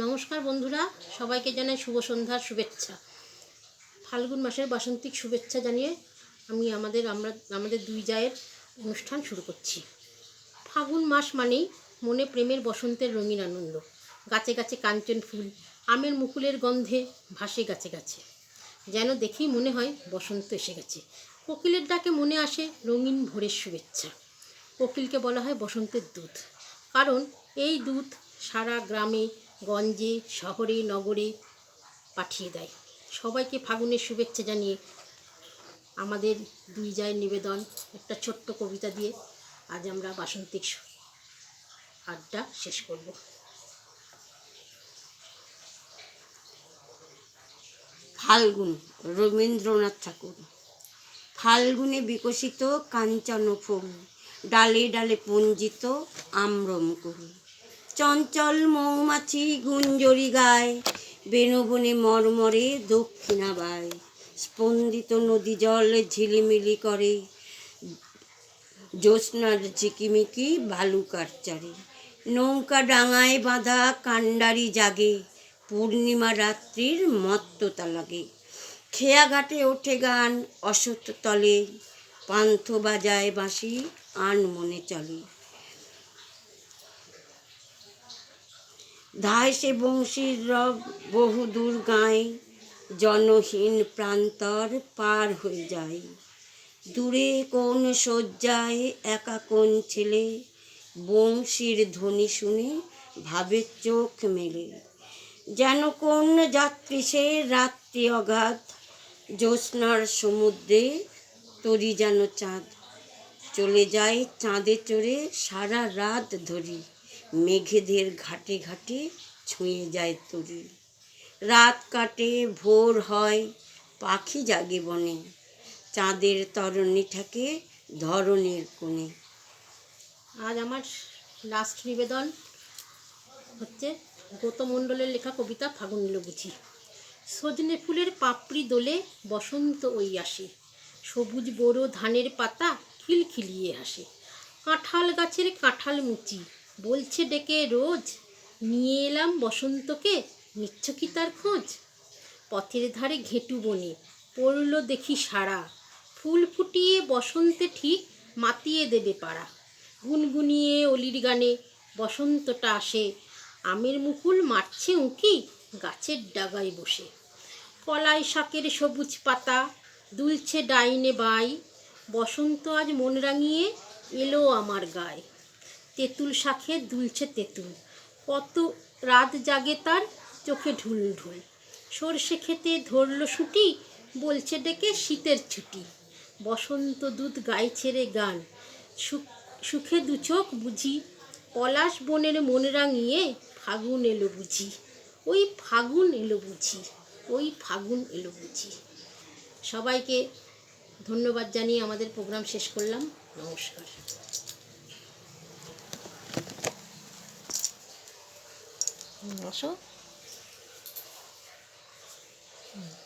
নমস্কার বন্ধুরা, সবাইকে জানাই শুভ সন্ধ্যার শুভেচ্ছা। ফাল্গুন মাসের বাসন্তিক শুভেচ্ছা জানিয়ে আমি আমাদের আমরা, আমাদের দুই জায়ের অনুষ্ঠান শুরু করছি। ফাগুন মাস মানেই মনে প্রেমের বসন্তের রঙিন আনন্দ। গাছে গাছে কাঞ্চন ফুল, আমের মুকুলের গন্ধে ভাসে গাছে গাছে। যেন দেখেই মনে হয় বসন্ত এসে গেছে। কোকিলের ডাকে মনে আসে রঙিন ভোরের শুভেচ্ছা। কোকিলকে বলা হয় বসন্তের দুধ কারণ এই দুধ সারা গ্রামে গঞ্জে, শহরে, নগরে পাঠিয়ে দেয়। সবাইকে ফাগুনের শুভেচ্ছা জানিয়ে আমাদের দুই জায়ের নিবেদন, একটা ছোট্ট কবিতা দিয়ে আজ আমরা বাসন্তিক আড্ডা শেষ করব। ফাল্গুন, রবীন্দ্রনাথ ঠাকুর। ফাল্গুনে বিকশিত কাঞ্চন ফুল, ডালে ডালে পঞ্জিত আম্রমকুল। চঞ্চল মৌমাছি গুঞ্জরি গায়। বেনবনে মরমরে দক্ষিণা বায়। স্পন্দিত নদী জল ঝিলিমিলি করে। জ্যোৎস্নার ঝিকিমিকি বালুকার চারে। নৌকা ডাঙায় বাঁধা কাণ্ডারি জাগে। পূর্ণিমা রাত্রির মত্ততা লাগে। খেয়া ঘাটে ওঠে গান অসত তলে। পান্থ বাজায় বাঁশি আন মনে চলে। ধায় সে বংশীর রব বহুদূর গায় জনহীন প্রান্তর পার হয়ে যায়। দূরে কোন শয্যায় একা কোন ছেলে, বংশীর ধ্বনি শুনে ভাবে চোখ মেলে। যেন কোন যাত্রী সে রাত্রি অগাধ, জ্যোৎস্নার সমুদ্রে তরি যেন চাঁদ। চলে যায় চাঁদে চড়ে সারা রাত ধরি। মেঘেদের ঘাটে ঘাটে ছুঁয়ে যায় তরি। রাত কাটে, ভোর হয়, পাখি জাগে বনে। চাঁদের তরণী থাকে ধরনের কোণে। আজ আমার লাস্ট নিবেদন হচ্ছে গৌতমণ্ডলের লেখা কবিতা ফাগুন এলো সজনে ফুলের পাপড়ি দোলে বসন্ত ওই আসে। সবুজ বড় ধানের পাতা খিলখিলিয়ে আসে। কাঁঠাল গাছের কাঁঠাল মুচি। বলছে ডেকে রোজ। নিয়ে এলাম বসন্তকে, নিচ্ছ কি তার খোঁজ? পথের ধারে ঘেটু বনে পড়ল দেখি সারা। ফুল ফুটিয়ে বসন্তে ঠিক মাতিয়ে দেবে পাড়া। গুনগুনিয়ে অলির গানে বসন্তটা আসে। আমের মুকুল মারছে উঁকি গাছের ডাগায় বসে। কলাই শাকের সবুজ পাতা দুলছে ডাইনে বাই। বসন্ত আজ মন রাঙিয়ে এলো আমার গায়ে। তেঁতুল শাখে দুলছে তেঁতুল। কত রাত জাগে তার চোখে ঢুল ঢুল। সর্ষে খেতে ধরলো সুটি, বলছে ডেকে শীতের ছুটি। বসন্ত দুধ গাইছে ছেড়ে গান। সুখ, সুখে দু চোখ বুঝি, পলাশ বনের মন রাঙিয়ে ফাগুন এলো বুঝি। ওই ফাগুন এলো বুঝি, ওই ফাগুন এলো বুঝি। সবাইকে ধন্যবাদ জানিয়ে আমাদের প্রোগ্রাম শেষ করলাম। নমস্কার। আসো। হুম।